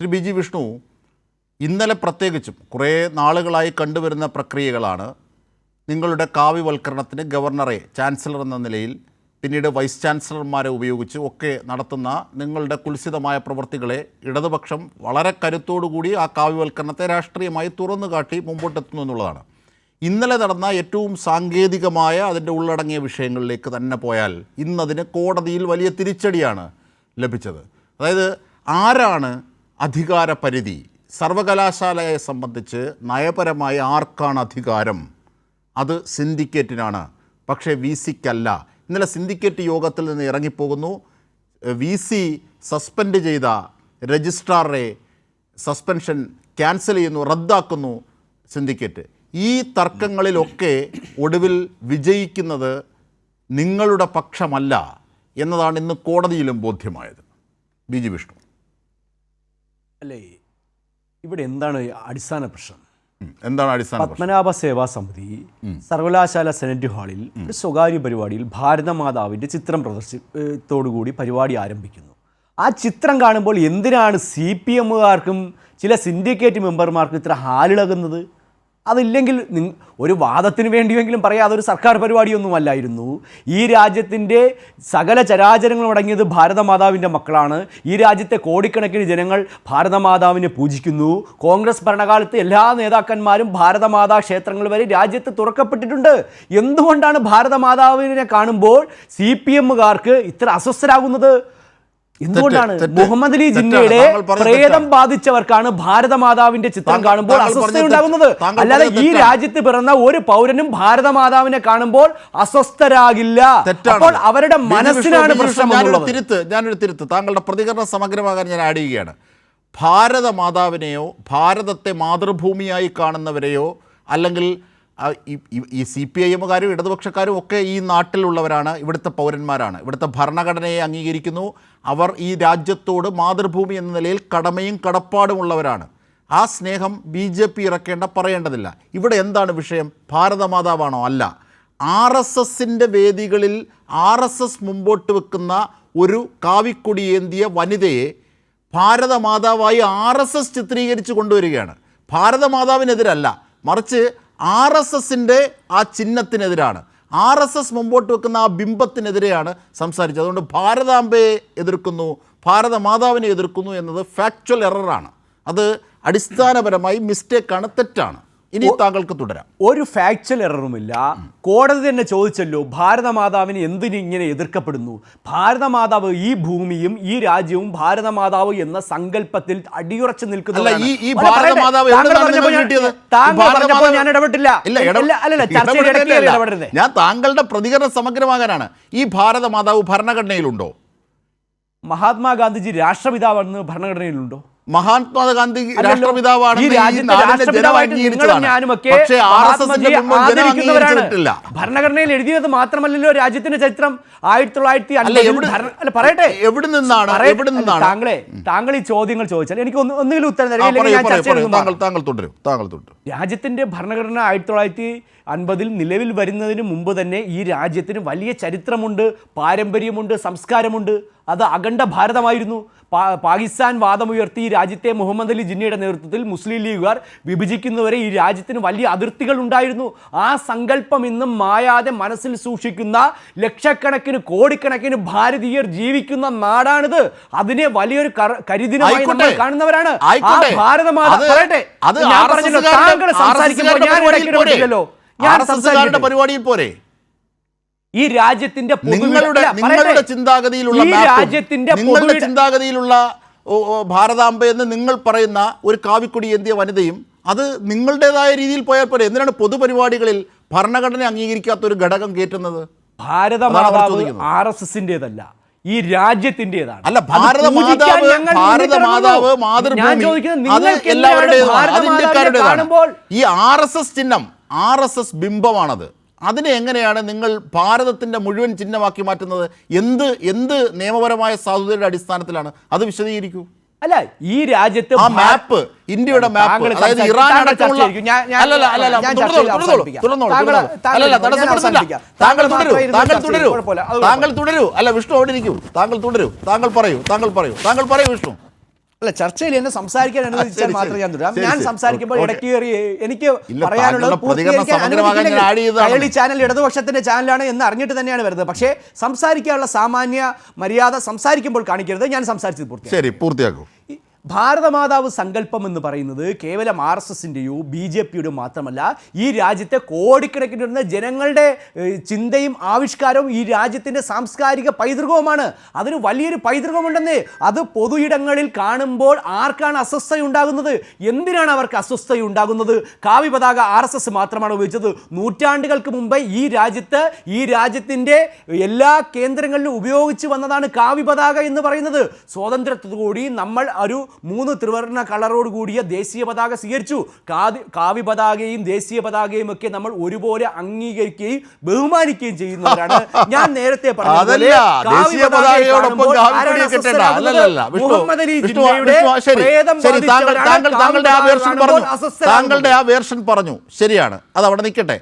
Shri B G Vishnu ഇന്നലെ പ്രത്യേകിച്ചും കുറേ നാളുകളായി കണ്ടുവരുന്ന പ്രക്രിയകളാണ് നിങ്ങളുടെ കാവ്യവൽക്കരണത്തിന് ഗവർണറെ ചാൻസലർ എന്ന നിലയിൽ പിന്നീട് വൈസ് ചാൻസലർമാരെ ഉപയോഗിച്ച് ഒക്കെ നടത്തുന്ന നിങ്ങളുടെ കുൽസിതമായ പ്രവൃത്തികളെ ഇടതുപക്ഷം വളരെ കരുത്തോടുകൂടി ആ കാവ്യവൽക്കരണത്തെ രാഷ്ട്രീയമായി തുറന്നു കാട്ടി മുമ്പോട്ടെത്തുന്നു എന്നുള്ളതാണ്. ഇന്നലെ നടന്ന ഏറ്റവും സാങ്കേതികമായ അതിന്റെ ഉള്ളടങ്ങിയ വിഷയങ്ങളിലേക്ക് തന്നെ പോയാൽ ഇന്നതിന് കോടതിയിൽ വലിയ തിരിച്ചടിയാണ് ലഭിച്ചത്. അതായത് ആരാണ് അധികാര പരിധി സർവകലാശാലയെ സംബന്ധിച്ച് നയപരമായി ആർക്കാണ് അധികാരം? അത് സിൻഡിക്കേറ്റിനാണ് പക്ഷേ വി സിക്കല്ല. ഇന്നലെ സിൻഡിക്കേറ്റ് യോഗത്തിൽ നിന്ന് ഇറങ്ങിപ്പോകുന്നു. വി സി സസ്പെൻഡ് ചെയ്ത രജിസ്ട്രാറെ സസ്പെൻഷൻ ക്യാൻസൽ ചെയ്യുന്നു റദ്ദാക്കുന്നു സിൻഡിക്കേറ്റ് ഈ തർക്കങ്ങളിലൊക്കെ ഒടുവിൽ വിജയിക്കുന്നത് നിങ്ങളുടെ പക്ഷമല്ല എന്നതാണ് ഇന്ന് കോടതിയിലും ബോധ്യമായത്. B G Vishnu. അല്ലേ ഇവിടെ എന്താണ് അടിസ്ഥാന പ്രശ്നം? എന്താണ് അടിസ്ഥാന പത്മനാഭ സേവാ സമിതി സർവകലാശാല സെനറ്റ് ഹാളിൽ ഒരു സ്വകാര്യ പരിപാടിയിൽ ഭാരതമാതാവിന്റെ ചിത്രം പ്രദർശിത്തോടുകൂടി പരിപാടി ആരംഭിക്കുന്നു. ആ ചിത്രം കാണുമ്പോൾ എന്തിനാണ് സി പി എമ്മുകാർക്കും ചില സിൻഡിക്കേറ്റ് മെമ്പർമാർക്കും ഇത്ര ഹാലിളകുന്നത് അതില്ലെങ്കിൽ ഒരു വാദത്തിന് വേണ്ടിയെങ്കിലും പറയാം അതൊരു സർക്കാർ പരിപാടിയൊന്നും അല്ലായിരുന്നു ഈ രാജ്യത്തിന്റെ സകല ചരാചരങ്ങളും അടങ്ങിയത് ഭാരതമാതാവിന്റെ മക്കളാണ്. ഈ രാജ്യത്തെ കോടിക്കണക്കിന് ജനങ്ങൾ ഭാരതമാതാവിനെ പൂജിക്കുന്നു. കോൺഗ്രസ് ഭരണകാലത്ത് എല്ലാ നേതാക്കന്മാരും ഭാരതമാതാ ക്ഷേത്രങ്ങൾ വരെ രാജ്യത്ത് തുറക്കപ്പെട്ടിട്ടുണ്ട്. എന്തുകൊണ്ടാണ് ഭാരതമാതാവിനെ കാണുമ്പോൾ സി പി എമ്മുകാർക്ക് ഇത്ര അസ്വസ്ഥരാകുന്നത്? എന്തുകൊണ്ടാണ്. മുഹമ്മദ് അലി. ജിന്നയുടെ പ്രേതം ബാധിച്ചവർക്കാണ് ഭാരതമാതാവിന്റെ ചിത്രം കാണുമ്പോൾ അസ്വസ്ഥയുണ്ടാകുന്നത് അല്ലാതെ ഈ. രാജ്യത്ത് പിറന്ന ഒരു പൗരനും ഭാരതമാതാവിനെ കാണുമ്പോൾ അസ്വസ്ഥരാകില്ല. അപ്പോൾ അവരുടെ മനസ്സിനാണ് പ്രശ്നം തിരുത്ത് ഞാനൊരു തിരുത്ത്. താങ്കളുടെ പ്രതികരണം സമഗ്രമാകാൻ ഞാൻ ആഡ് ചെയ്യുകയാണ്. ഭാരതമാതാവിനെയോ ഭാരതത്തെ മാതൃഭൂമിയായി കാണുന്നവരെയോ അല്ലെങ്കിൽ ഈ- സി പി ഐ എമ്മുകാരും ഇടതുപക്ഷക്കാരും ഒക്കെ ഈ നാട്ടിലുള്ളവരാണ് ഇവിടുത്തെ പൗരന്മാരാണ്. ഇവിടുത്തെ ഭരണഘടനയെ അംഗീകരിക്കുന്നു. അവർ ഈ രാജ്യത്തോട് മാതൃഭൂമി എന്ന നിലയിൽ കടമയും കടപ്പാടുമുള്ളവരാണ് ആ സ്നേഹം ബി ജെ പി ഇറക്കേണ്ട പറയേണ്ടതില്ല. ഇവിടെ എന്താണ് വിഷയം? ഭാരതമാതാവാണോ? അല്ല. ആർ എസ് എസിന്റെ വേദികളിൽ ആർ എസ് എസ് മുമ്പോട്ട് വെക്കുന്ന ഒരു കാവിക്കൊടിയേന്തിയ വനിതയെ ഭാരതമാതാവായി ആർ എസ് എസ് ചിത്രീകരിച്ച് കൊണ്ടുവരികയാണ്. ഭാരതമാതാവിനെതിരല്ല. മറിച്ച് ആർ എസ് എസിന്റെ ആ ചിഹ്നത്തിനെതിരാണ്. ആർ എസ് എസ് മുമ്പോട്ട് വെക്കുന്ന ആ ബിംബത്തിനെതിരെയാണ് സംസാരിച്ചത്. അതുകൊണ്ട് ഭാരതാംബയെ എതിർക്കുന്നു ഭാരതമാതാവിനെ എതിർക്കുന്നു എന്നത് ഫാക്ച്വൽ എററാണ് അത് അടിസ്ഥാനപരമായി മിസ്റ്റേക്കാണ് തെറ്റാണ്. ഇനി താങ്കൾക്ക് തുടരാം. ഒരു ഫാക്ച്വൽ എററുമില്ല കോടതി തന്നെ ചോദിച്ചല്ലോ ഭാരതമാതാവിന് എന്തിന് ഇങ്ങനെ എതിർക്കപ്പെടുന്നു? ഭാരതമാതാവ് ഈ ഭൂമിയും ഈ രാജ്യവും ഭാരതമാതാവ് എന്ന സങ്കല്പത്തിൽ അടിയുറച്ചു ഞാൻ- ഇടപെട്ടില്ല. ഞാൻ താങ്കളുടെ പ്രതികരണം സമഗ്രമാകാനാണ്. ഈ ഭാരതമാതാവ് ഭരണഘടനയിലുണ്ടോ? മഹാത്മാഗാന്ധിജി രാഷ്ട്രപിതാവെന്ന് ഭരണഘടനയിലുണ്ടോ? മഹാത്മാഗാന്ധി. രാഷ്ട്രപിതാവാണ് ഭരണഘടനയിൽ എഴുതിയത് മാത്രമല്ലല്ലോ രാജ്യത്തിന്റെ ചരിത്രം. ആയിരത്തി തൊള്ളായിരത്തി അല്ല പറയട്ടെ. എവിടെ നിന്നാണ് എവിടെ നിന്നാണ്? താങ്കളെ താങ്കൾ ഈ ചോദ്യങ്ങൾ ചോദിച്ചാൽ എനിക്ക് ഒന്ന് ഒന്നുകിലും ഉത്തരം തുടരും. രാജ്യത്തിന്റെ ഭരണഘടന ആയിരത്തി തൊള്ളായിരത്തി അൻപതിൽ നിലവിൽ വരുന്നതിന് മുമ്പ് തന്നെ ഈ രാജ്യത്തിന് വലിയ ചരിത്രമുണ്ട് പാരമ്പര്യമുണ്ട് സംസ്കാരമുണ്ട്. അത് അഖണ്ഡ ഭാരതമായിരുന്നു. പാകിസ്ഥാൻ വാദമുയർത്തി ഈ രാജ്യത്തെ മുഹമ്മദ് അലി ജിന്നയുടെ നേതൃത്വത്തിൽ മുസ്ലിം ലീഗുകാർ വിഭജിക്കുന്നവരെ ഈ രാജ്യത്തിന് വലിയ അതിർത്തികൾ ഉണ്ടായിരുന്നു. ആ സങ്കല്പം ഇന്നും മായാതെ മനസ്സിൽ സൂക്ഷിക്കുന്ന ലക്ഷക്കണക്കിന് കോടിക്കണക്കിന് ഭാരതീയർ ജീവിക്കുന്ന നാടാണിത്. അതിനെ വലിയൊരു കരുതിനായി നമ്മൾ കാണുന്നവരാണ്. ആ. ഭാരതമാത പറയട്ടെ. ഞാൻ RSS പറഞ്ഞല്ലോ താങ്കൾ സംസാരിക്കുമ്പോൾ ഞാൻ പരിപാടിയിൽ പോരെ? ഈ രാജ്യത്തിന്റെ നിങ്ങളുടെ ചിന്താഗതിയിലുള്ള ഈ രാജ്യത്തിന്റെ നിങ്ങളുടെ ചിന്താഗതിയിലുള്ള ഭാരതാംബ എന്ന് നിങ്ങൾ പറയുന്ന ഒരു കാവിക്കൊടി എന്തിയ വനിതയും അത് നിങ്ങളുടേതായ രീതിയിൽ പോയാൽ പോലെ എന്തിനാണ് പൊതുപരിപാടികളിൽ ഭരണഘടന അംഗീകരിക്കാത്ത ഒരു ഘടകം കയറ്റുന്നത്? ഭാരതമാതാവ്. ആർ എസ് ഈ രാജ്യത്തിന്റേതാണ്. അല്ല ഭാരത മാതാവ് ഭാരത മാതാവ് മാതൃഭൂമി. ചോദിക്കുന്നത് അത് എല്ലാവരുടേതുമാണ് അത് ഇന്ത്യക്കാരുടേതാണ്. ഈ ആർ എസ് എസ് ചിഹ്നം ആർ എസ് എസ് ബിംബമാണത്. അതിനെ എങ്ങനെയാണ് നിങ്ങൾ ഭാരതത്തിന്റെ മുഴുവൻ ചിഹ്നമാക്കി മാറ്റുന്നത്? എന്ത് എന്ത് നിയമപരമായ സാധുതയുടെ അടിസ്ഥാനത്തിലാണ്? അത് വിശദീകരിക്കൂ. അല്ല ഈ രാജ്യത്ത് ആ മാപ്പ് ഇന്ത്യയുടെ മാപ്പ് അതായത്. ഇറാൻ അടക്കമുള്ള അല്ലല്ല അല്ലല്ല താങ്കൾ- തുടരൂ, താങ്കൾ തുടരൂ. താങ്കൾ തുടരൂ. അല്ല വിഷ്ണു അവിടെ ഇരിക്കൂ. താങ്കൾ തുടരൂ താങ്കൾ പറയൂ താങ്കൾ പറയൂ താങ്കൾ പറയൂ വിഷ്ണു. അല്ല ചർച്ചയിൽ എന്നെ സംസാരിക്കാൻ അനുവദിച്ചാൽ മാത്രം മാത്രമേ ഞാൻ. തുടരാം. ഞാൻ സംസാരിക്കുമ്പോൾ. ഇടയ്ക്ക് കയറി എനിക്ക് പറയാനുള്ളത് ചാനൽ ഇടതുപക്ഷത്തിന്റെ ചാനലാണ് എന്ന് അറിഞ്ഞിട്ട് തന്നെയാണ് വരുന്നത്. പക്ഷേ സംസാരിക്കാനുള്ള സാമാന്യ മര്യാദ സംസാരിക്കുമ്പോൾ കാണിക്കരുത്. ഞാൻ സംസാരിച്ചത് പൂർത്തി ശരി പൂർത്തിയാക്കൂ. ഭാരതമാതാവ് സങ്കല്പം എന്ന് പറയുന്നത് കേവലം ആർ എസ് എസിന്റെയോ ബി ജെ പിയുടെയോ മാത്രമല്ല ഈ രാജ്യത്തെ കോടിക്കണക്കിന് വരുന്ന ജനങ്ങളുടെ ചിന്തയും ആവിഷ്കാരവും ഈ രാജ്യത്തിന്റെ സാംസ്കാരിക പൈതൃകവുമാണ്. അതിന് വലിയൊരു പൈതൃകമുണ്ടെന്നേ. അത് പൊതുയിടങ്ങളിൽ കാണുമ്പോൾ ആർക്കാണ് അസ്വസ്ഥയുണ്ടാകുന്നത്? എന്തിനാണ് അവർക്ക് അസ്വസ്ഥയുണ്ടാകുന്നത്? കാവ്യ പതാക ആർ എസ് എസ് മാത്രമാണ് ഉപയോഗിച്ചത്. നൂറ്റാണ്ടുകൾക്ക് മുമ്പ് ഈ രാജ്യത്ത് ഈ രാജ്യത്തിന്റെ എല്ലാ കേന്ദ്രങ്ങളിലും ഉപയോഗിച്ച് വന്നതാണ് കാവ്യ പതാക എന്ന് പറയുന്നത്. സ്വാതന്ത്ര്യത്തോടുകൂടി നമ്മൾ ഒരു മൂന്ന് ത്രിവർണ കളറോട് കൂടിയ ദേശീയ പതാക സ്വീകരിച്ചു. കാതി കാവ്യ പതാകയും ദേശീയ പതാകയും ഒക്കെ നമ്മൾ ഒരുപോലെ അംഗീകരിക്കുകയും ബഹുമാനിക്കുകയും ചെയ്യുന്നവരാണ് ഞാൻ നേരത്തെ താങ്കളുടെ ആ വേർഷൻ പറഞ്ഞു. ശരിയാണ്. അത് അവിടെ നിൽക്കട്ടെ.